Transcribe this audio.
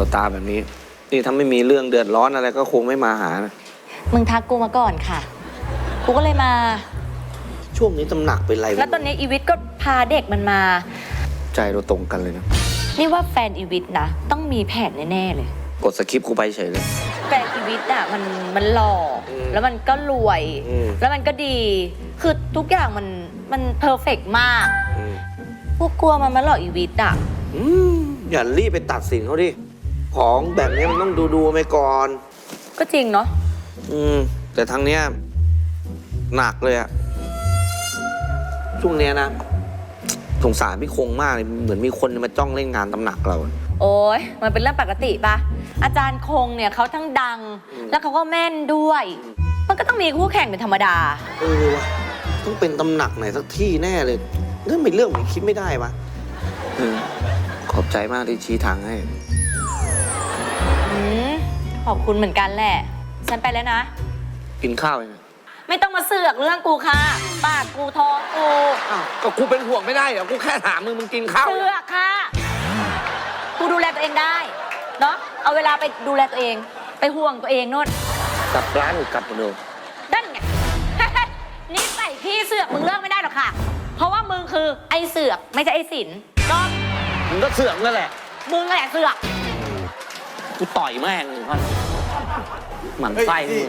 วตาแบบนี้ นี่ถ้าไม่มีเรื่องเดือดร้อนอะไรก็คงไม่มาหานะมึงทักกูมาก่อนค่ะ กูก็เลยมา ช่วงนี้ตำหนักเป็นไรไม่รู้แล้วตอนนี้อีวิทย์ก็พาเด็กมันมา ใจเราตรงกันเลยนะ นี่ว่าแฟนอีวิทย์นะ ต้องมีแผนแน่ๆเลย กดสคริปต์กูไปเฉยเลย แฟนอีวิทย์อะมันมันหล่ออมแล้วมันก็รวย อืม แล้วมันก็ดี คือทุกอย่างมันมันเพอร์เฟกมาก อืม พวกกลัวมันมาหลอกอีวิทย์อะ อืมอย่ารีบไปตัดสินเขาดิ ของแบบนี้มันต้องดูดูๆไปก่อน ก็จริงเนาะอืม แต่ทางเนี้ยหนักเลยอะช่วงเนี้ยนะสงสารพี่คงมากเลยเหมือนมีคนมาจ้องเล่นงานตำหนักเราอะ โอ้ยมันเป็นเรื่องปกติปะอาจารย์คงเนี่ยเขาทั้งดัง อืม แล้วเขาก็แม่นด้วย มันก็ต้องมีคู่แข่งเป็นธรรมดา เออวะต้องเป็นตำหนักไหนสักที่แน่เลยเรื่องเป็นเรื่องผมคิดไม่ได้ปะเออขอบใจมากที่ชี้ทางให้อืม ขอบคุณเหมือนกันแหละ ฉันไปแล้วนะ กินข้าวยังไงไม่ต้องมาเสือกเรื่องกูค่ะ ปากกูท้องกู อ้าวก็กูเป็นห่วงไม่ได้เหรอกูแค่ถามมึงมึงกินข้าวเสือกค่ะ กูดูแลตัวเองได้ เนาะเอาเวลาไปดูแลตัวเอง ไปห่วงตัวเองโน่น กลับร้านหรือกลับเหมือนเดิมนั่นไง นี่ใส่พี่เสือกมึงเลิกไม่ได้หรอกค่ะ เพราะว่ามึงคือไอ้เสือกไม่ใช่ไอ้สินก็มึงก็เสื่อมนั่นแหละ มึงแหละเสือก กูต่อยแม่งเลยพ่อนหมันไส้มึง